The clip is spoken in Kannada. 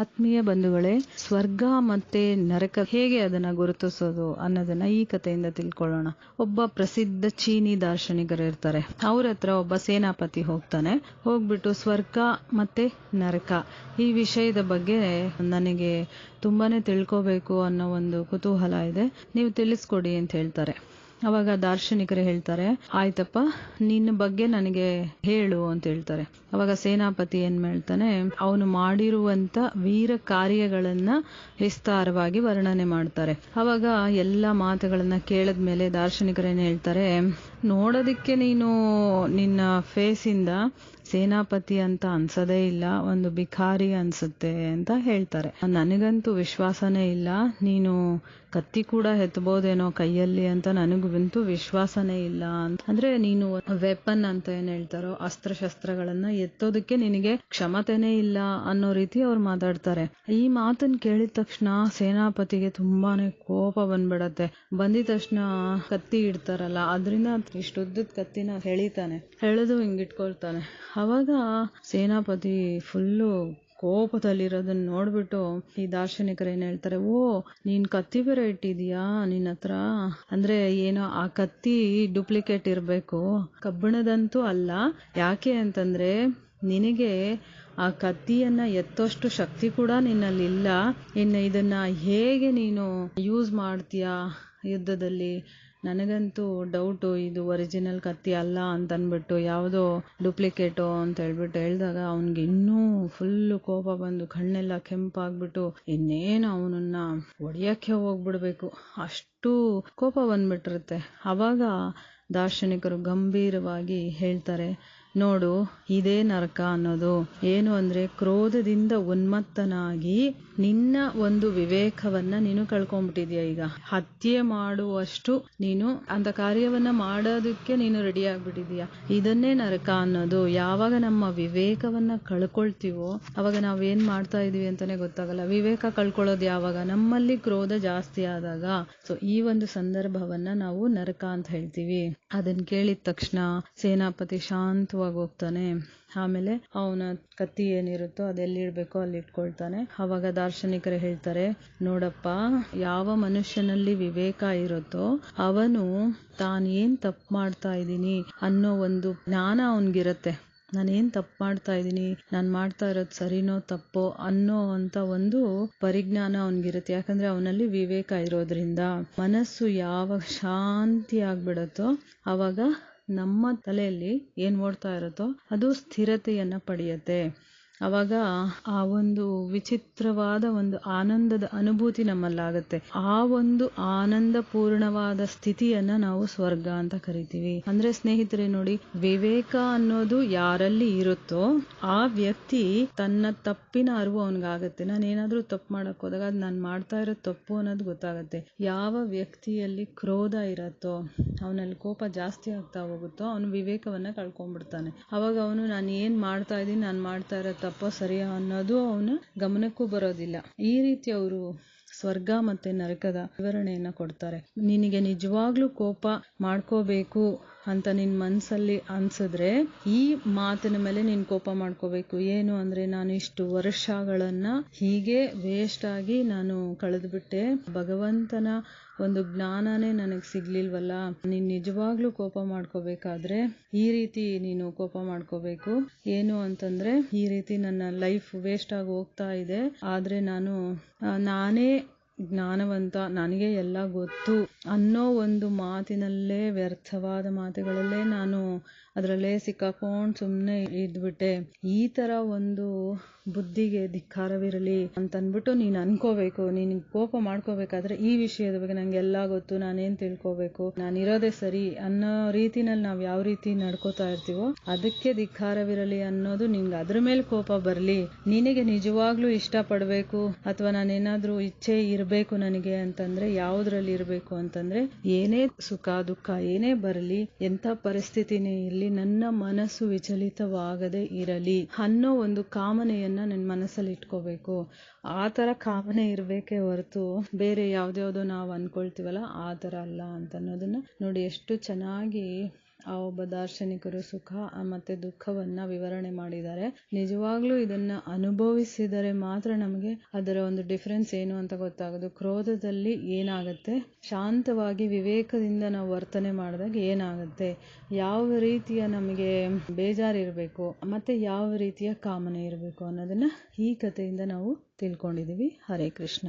ಆತ್ಮೀಯ ಬಂಧುಗಳೇ, ಸ್ವರ್ಗ ಮತ್ತೆ ನರಕ ಹೇಗೆ ಅದನ್ನ ಗುರುತಿಸೋದು ಅನ್ನೋದನ್ನ ಈ ಕಥೆಯಿಂದ ತಿಳ್ಕೊಳ್ಳೋಣ. ಒಬ್ಬ ಪ್ರಸಿದ್ಧ ಚೀನಿ ದಾರ್ಶನಿಕರು ಇರ್ತಾರೆ. ಅವ್ರ ಹತ್ರ ಒಬ್ಬ ಸೇನಾಪತಿ ಹೋಗ್ತಾನೆ. ಹೋಗ್ಬಿಟ್ಟು ಸ್ವರ್ಗ ಮತ್ತೆ ನರಕ ಈ ವಿಷಯದ ಬಗ್ಗೆ ನನಗೆ ತುಂಬಾನೇ ತಿಳ್ಕೋಬೇಕು ಅನ್ನೋ ಒಂದು ಕುತೂಹಲ ಇದೆ. ನೀವು ತಿಳಿಸ್ಕೊಡಿ ಅಂತ ಹೇಳ್ತಾರೆ. ಅವಾಗ ದಾರ್ಶನಿಕರು ಹೇಳ್ತಾರೆ, ಆಯ್ತಪ್ಪ, ನಿನ್ನ ಬಗ್ಗೆ ನನಗೆ ಹೇಳು ಅಂತ ಹೇಳ್ತಾರೆ. ಅವಾಗ ಸೇನಾಪತಿ ಏನ್ ಹೇಳ್ತಾನೆ ಅವನು ಮಾಡಿರುವಂತ ವೀರ ಕಾರ್ಯಗಳನ್ನ ವಿಸ್ತಾರವಾಗಿ ವರ್ಣನೆ ಮಾಡ್ತಾರೆ. ಅವಾಗ ಎಲ್ಲ ಮಾತುಗಳನ್ನ ಕೇಳದ್ಮೇಲೆ ದಾರ್ಶನಿಕರೇನ್ ಹೇಳ್ತಾರೆ, ನೋಡೋದಿಕ್ಕೆ ನೀನು ನಿನ್ನ ಫೇಸ್ ಇಂದ ಸೇನಾಪತಿ ಅಂತ ಅನ್ಸದೇ ಇಲ್ಲ, ಒಂದು ಬಿಖಾರಿ ಅನ್ಸುತ್ತೆ ಅಂತ ಹೇಳ್ತಾರೆ. ನನಗಂತೂ ವಿಶ್ವಾಸನೇ ಇಲ್ಲ, ನೀನು ಕತ್ತಿ ಕೂಡ ಎತ್ತಬಹುದೇನೋ ಕೈಯಲ್ಲಿ ಅಂತ ನನಗಂತೂ ವಿಶ್ವಾಸನೇ ಇಲ್ಲ ಅಂತ. ಅಂದ್ರೆ ನೀನು ವೆಪನ್ ಅಂತ ಏನ್ ಹೇಳ್ತಾರೋ, ಅಸ್ತ್ರಶಸ್ತ್ರಗಳನ್ನ ಎತ್ತೋದಕ್ಕೆ ನಿನಗೆ ಕ್ಷಮತೆನೇ ಇಲ್ಲ ಅನ್ನೋ ರೀತಿ ಅವ್ರು ಮಾತಾಡ್ತಾರೆ. ಈ ಮಾತನ್ ಕೇಳಿದ ತಕ್ಷಣ ಸೇನಾಪತಿಗೆ ತುಂಬಾನೇ ಕೋಪ ಬಂದ್ಬಿಡತ್ತೆ. ಬಂದಿದ ತಕ್ಷಣ ಕತ್ತಿ ಇಡ್ತಾರಲ್ಲ, ಅದರಿಂದ ಇಷ್ಟುದ್ದದ ಕತ್ತಿನ ಹೇಳಿತಾನೆ. ಎಳೆದು ಹಿಂಗಿಟ್ಕೊಳ್ತಾನೆ ಅವಾಗ ಸೇನಾಪತಿ ಫುಲ್ಲು ಕೋಪದಲ್ಲಿರೋದನ್ನ ನೋಡ್ಬಿಟ್ಟು ಈ ದಾರ್ಶನಿಕರು ಏನ್ ಹೇಳ್ತಾರೆ, ಓ, ನೀನ್ ಕತ್ತಿ ಬೇರೆ ಇಟ್ಟಿದೀಯಾ ನಿನ್ನ ಹತ್ರ? ಅಂದ್ರೆ ಏನೋ ಆ ಕತ್ತಿ ಡೂಪ್ಲಿಕೇಟ್ ಇರ್ಬೇಕು. ಕಬ್ಬಿಣದಂತೂ ಅಲ್ಲ. ಯಾಕೆ ಅಂತಂದ್ರೆ ನಿನಗೆ ಆ ಕತ್ತಿಯನ್ನ ಎತ್ತೋಷ್ಟು ಶಕ್ತಿ ಕೂಡ ನಿನ್ನಲ್ಲಿ ಇಲ್ಲ. ಇನ್ನು ಇದನ್ನ ಹೇಗೆ ನೀನು ಯೂಸ್ ಮಾಡ್ತೀಯಾ ಯುದ್ಧದಲ್ಲಿ? ನನಗಂತೂ ಡೌಟು ಇದು ಒರಿಜಿನಲ್ ಕತ್ತಿ ಅಲ್ಲ ಅಂತ ಅಂದ್ಬಿಟ್ಟು ಯಾವುದೋ ಡೂಪ್ಲಿಕೇಟು ಅಂತ ಹೇಳ್ಬಿಟ್ಟು ಹೇಳಿದಾಗ ಅವನಿಗೆ ಇನ್ನೂ ಫುಲ್ಲು ಕೋಪ ಬಂದು ಕಣ್ಣೆಲ್ಲ ಕೆಂಪಾಗ್ಬಿಟ್ಟು ಇನ್ನೇನು ಅವನನ್ನ ಒಡಿಯಕ್ಕೆ ಹೋಗ್ಬಿಡ್ಬೇಕು. ಅಷ್ಟು ಕೋಪ ಬಂದ್ಬಿಟ್ಟಿರುತ್ತೆ. ಅವಾಗ ದಾರ್ಶನಿಕರು ಗಂಭೀರವಾಗಿ ಹೇಳ್ತಾರೆ ನೋಡು, ಇದೇ ನರಕ ಅನ್ನೋದು. ಏನು ಅಂದ್ರೆ, ಕ್ರೋಧದಿಂದ ಉನ್ಮತ್ತನಾಗಿ ನಿನ್ನ ಒಂದು ವಿವೇಕವನ್ನ ನೀನು ಕಳ್ಕೊಂಡ್ಬಿಟ್ಟಿದ್ಯಾ ಈಗ? ಹತ್ಯೆ ಮಾಡುವಷ್ಟು ನೀನು ಅಂತ ಕಾರ್ಯವನ್ನ ಮಾಡೋದಕ್ಕೆ ನೀನು ರೆಡಿ ಆಗ್ಬಿಟ್ಟಿದೀಯ? ಇದನ್ನೇ ನರಕ ಅನ್ನೋದು. ಯಾವಾಗ ನಮ್ಮ ವಿವೇಕವನ್ನ ಕಳ್ಕೊಳ್ತೀವೋ, ಅವಾಗ ನಾವ್ ಏನ್ ಮಾಡ್ತಾ ಇದೀವಿ ಅಂತಾನೆ ಗೊತ್ತಾಗಲ್ಲ. ವಿವೇಕ ಕಳ್ಕೊಳ್ಳೋದು ಯಾವಾಗ? ನಮ್ಮಲ್ಲಿ ಕ್ರೋಧ ಜಾಸ್ತಿ ಆದಾಗ. ಸೊ ಈ ಒಂದು ಸಂದರ್ಭವನ್ನ ನಾವು ನರಕ ಅಂತ ಹೇಳ್ತೀವಿ. ಅದನ್ನ ಕೇಳಿದ ತಕ್ಷಣ ಸೇನಾಪತಿ ಶಾಂತವಾಗಿ ಹೋಗ್ತಾನೆ. ಆಮೇಲೆ ಅವನ ಕತ್ತಿ ಏನಿರುತ್ತೋ ಅದೆಲ್ಲಿಡ್ಬೇಕೋ ಅಲ್ಲಿ ಇಟ್ಕೊಳ್ತಾನೆ. ಅವಾಗ ದಾರ್ಶನಿಕರು ಹೇಳ್ತಾರೆ, ನೋಡಪ್ಪ, ಯಾವ ಮನುಷ್ಯನಲ್ಲಿ ವಿವೇಕ ಇರುತ್ತೋ ಅವನು ತಾನೇನ್ ತಪ್ಪು ಮಾಡ್ತಾ ಇದ್ದೀನಿ ಅನ್ನೋ ಒಂದು ಜ್ಞಾನ ಅವನ್ಗಿರತ್ತೆ. ನಾನೇನ್ ತಪ್ಪು ಮಾಡ್ತಾ ಇದ್ದೀನಿ, ನಾನು ಮಾಡ್ತಾ ಇರೋದು ಸರಿನೋ ತಪ್ಪೋ ಅನ್ನೋ ಅಂತ ಒಂದು ಪರಿಜ್ಞಾನ ಅವನಿಗಿರುತ್ತೆ. ಯಾಕಂದ್ರೆ ಅವನಲ್ಲಿ ವಿವೇಕ ಇರೋದ್ರಿಂದ ಮನಸ್ಸು ಯಾವಾಗ ಶಾಂತಿ ಆಗ್ಬಿಡತ್ತೋ ಅವಾಗ ನಮ್ಮ ತಲೆಯಲ್ಲಿ ಏನ್ ಓಡ್ತಾ ಇರುತ್ತೋ ಅದು ಸ್ಥಿರತೆಯನ್ನ ಪಡೆಯುತ್ತೆ. ಅವಾಗ ಆ ಒಂದು ವಿಚಿತ್ರವಾದ ಒಂದು ಆನಂದದ ಅನುಭೂತಿ ನಮ್ಮಲ್ಲಾಗತ್ತೆ. ಆ ಒಂದು ಆನಂದ ಪೂರ್ಣವಾದ ಸ್ಥಿತಿಯನ್ನ ನಾವು ಸ್ವರ್ಗ ಅಂತ ಕರಿತೀವಿ. ಅಂದ್ರೆ ಸ್ನೇಹಿತರೆ ನೋಡಿ, ವಿವೇಕ ಅನ್ನೋದು ಯಾರಲ್ಲಿ ಇರುತ್ತೋ ಆ ವ್ಯಕ್ತಿ ತನ್ನ ತಪ್ಪಿನ ಅರಿವು ಅವನಿಗಾಗತ್ತೆ. ನಾನು ಏನಾದ್ರೂ ತಪ್ಪು ಮಾಡಕ್ ಹೋದಾಗ ಅದು ನಾನು ಮಾಡ್ತಾ ಇರೋ ತಪ್ಪು ಅನ್ನೋದು ಗೊತ್ತಾಗತ್ತೆ. ಯಾವ ವ್ಯಕ್ತಿಯಲ್ಲಿ ಕ್ರೋಧ ಇರತ್ತೋ, ಅವನಲ್ಲಿ ಕೋಪ ಜಾಸ್ತಿ ಆಗ್ತಾ ಹೋಗುತ್ತೋ, ಅವನು ವಿವೇಕವನ್ನ ಕಳ್ಕೊಂಡ್ಬಿಡ್ತಾನೆ. ಅವಾಗ ಅವನು, ನಾನು ಏನ್ ಮಾಡ್ತಾ ಇದ್ದೀನಿ ನಾನು ಮಾಡ್ತಾ ಇರೋ ತಪ್ಪೋ ಸರಿಯೋ ಅನ್ನೋದು ಅವನ ಗಮನಕ್ಕೂ ಬರೋದಿಲ್ಲ. ಈ ರೀತಿ ಅವರು ಸ್ವರ್ಗ ಮತ್ತೆ ನರಕದ ವಿವರಣೆಯನ್ನ ಕೊಡ್ತಾರೆ. ನಿನಗೆ ನಿಜವಾಗ್ಲೂ ಕೋಪ ಮಾಡ್ಕೋಬೇಕು ಅಂತ ನಿನ್ ಮನಸ್ಸಲ್ಲಿ ಅನ್ಸಿದ್ರೆ ಈ ಮಾತಿನ ಮೇಲೆ ನೀನ್ ಕೋಪ ಮಾಡ್ಕೋಬೇಕು. ಏನು ಅಂದ್ರೆ ನಾನು ಇಷ್ಟು ವರ್ಷಗಳನ್ನ ಹೀಗೆ ವೇಸ್ಟ್ ಆಗಿ ನಾನು ಕಳೆದ್ಬಿಟ್ಟೆ. ಭಗವಂತನ ಒಂದು ಜ್ಞಾನನೇ ನನಗ್ ಸಿಗ್ಲಿಲ್ವಲ್ಲ? ನೀನ್ ನಿಜವಾಗ್ಲೂ ಕೋಪ ಮಾಡ್ಕೋಬೇಕಾದ್ರೆ ಈ ರೀತಿ ನೀನು ಕೋಪ ಮಾಡ್ಕೋಬೇಕು. ಏನು ಅಂತಂದ್ರೆ ಈ ರೀತಿ ನನ್ನ ಲೈಫ್ ವೇಸ್ಟ್ ಆಗಿ ಹೋಗ್ತಾ ಇದೆ. ಆದ್ರೆ ನಾನು, ನಾನೇ ಜ್ಞಾನವಂತ ನನಗೆ ಎಲ್ಲ ಗೊತ್ತು ಅನ್ನೋ ಒಂದು ಮಾತಿನಲ್ಲೇ ವ್ಯರ್ಥವಾದ ಮಾತುಗಳಲ್ಲೇ ನಾನು ಅದರಲ್ಲೇ ಸಿಕ್ಕಾಕೊಂಡು ಸುಮ್ಮನೆ ಇದ್ಬಿಟ್ಟೆ. ಈ ತರ ಒಂದು ಬುದ್ಧಿಗೆ ಧಿಕ್ಕಾರವಿರಲಿ ಅಂತ ಅಂದ್ಬಿಟ್ಟು ನೀನ್ ಅನ್ಕೋಬೇಕು. ನೀನ್ ಕೋಪ ಮಾಡ್ಕೋಬೇಕಾದ್ರೆ ಈ ವಿಷಯದ ಬಗ್ಗೆ ನಂಗೆ ಎಲ್ಲಾ ಗೊತ್ತು. ನಾನೇನ್ ತಿಳ್ಕೋಬೇಕು? ನಾನು ಇರೋದೇ ಸರಿ ಅನ್ನೋ ರೀತಿನಲ್ಲಿ ನಾವ್ ಯಾವ ರೀತಿ ನಡ್ಕೋತಾ ಇರ್ತೀವೋ ಅದಕ್ಕೆ ಧಿಕ್ಕಾರವಿರಲಿ ಅನ್ನೋದು ನಿಮ್ಗೆ ಅದ್ರ ಮೇಲೆ ಕೋಪ ಬರ್ಲಿ. ನಿನಗೆ ನಿಜವಾಗ್ಲೂ ಇಷ್ಟ ಪಡ್ಬೇಕು ಅಥವಾ ನಾನೇನಾದ್ರೂ ಇಚ್ಛೆ ಇರ್ಬೇಕು ನನಗೆ ಅಂತಂದ್ರೆ ಯಾವ್ದ್ರಲ್ಲಿ ಇರ್ಬೇಕು ಅಂತಂದ್ರೆ ಏನೇ ಸುಖ ದುಃಖ ಏನೇ ಬರಲಿ ಎಂತ ಪರಿಸ್ಥಿತಿನೇ ಇರ್ಲಿ ನನ್ನ ಮನಸ್ಸು ವಿಚಲಿತವಾಗದೆ ಇರಲಿ. ಅನ್ನೋ ಒಂದು ಕಾಮನೆಯನ್ನ ನನ್ನ ಮನಸ್ಸಲ್ಲಿ ಇಟ್ಕೋಬೇಕು. ಆ ತರ ಕಾಮನೆ ಇರ್ಬೇಕೇ ಹೊರತು ಬೇರೆ ಯಾವ್ದ್ಯಾವ್ದೋ ನಾವು ಅನ್ಕೊಳ್ತೀವಲ್ಲ ಆ ತರ ಅಲ್ಲ ಅಂತ ಅನ್ನೋದನ್ನ ನೋಡಿ ಎಷ್ಟು ಚೆನ್ನಾಗಿ ಆ ಒಬ್ಬ ದಾರ್ಶನಿಕರು ಸುಖ ಮತ್ತೆ ದುಃಖವನ್ನ ವಿವರಣೆ ಮಾಡಿದ್ದಾರೆ. ನಿಜವಾಗ್ಲೂ ಇದನ್ನ ಅನುಭವಿಸಿದರೆ ಮಾತ್ರ ನಮಗೆ ಅದರ ಒಂದು ಡಿಫರೆನ್ಸ್ ಏನು ಅಂತ ಗೊತ್ತಾಗೋದು. ಕ್ರೋಧದಲ್ಲಿ ಏನಾಗುತ್ತೆ? ಶಾಂತವಾಗಿ ವಿವೇಕದಿಂದ ನಾವು ವರ್ತನೆ ಮಾಡಿದಾಗ ಏನಾಗುತ್ತೆ? ಯಾವ ರೀತಿಯ ನಮಗೆ ಬೇಜಾರಿರಬೇಕು ಮತ್ತೆ ಯಾವ ರೀತಿಯ ಕಾಮನೆ ಇರಬೇಕು ಅನ್ನೋದನ್ನ ಈ ಕಥೆಯಿಂದ ನಾವು ತಿಳ್ಕೊಂಡಿದ್ದೀವಿ ಹರೇ ಕೃಷ್ಣ.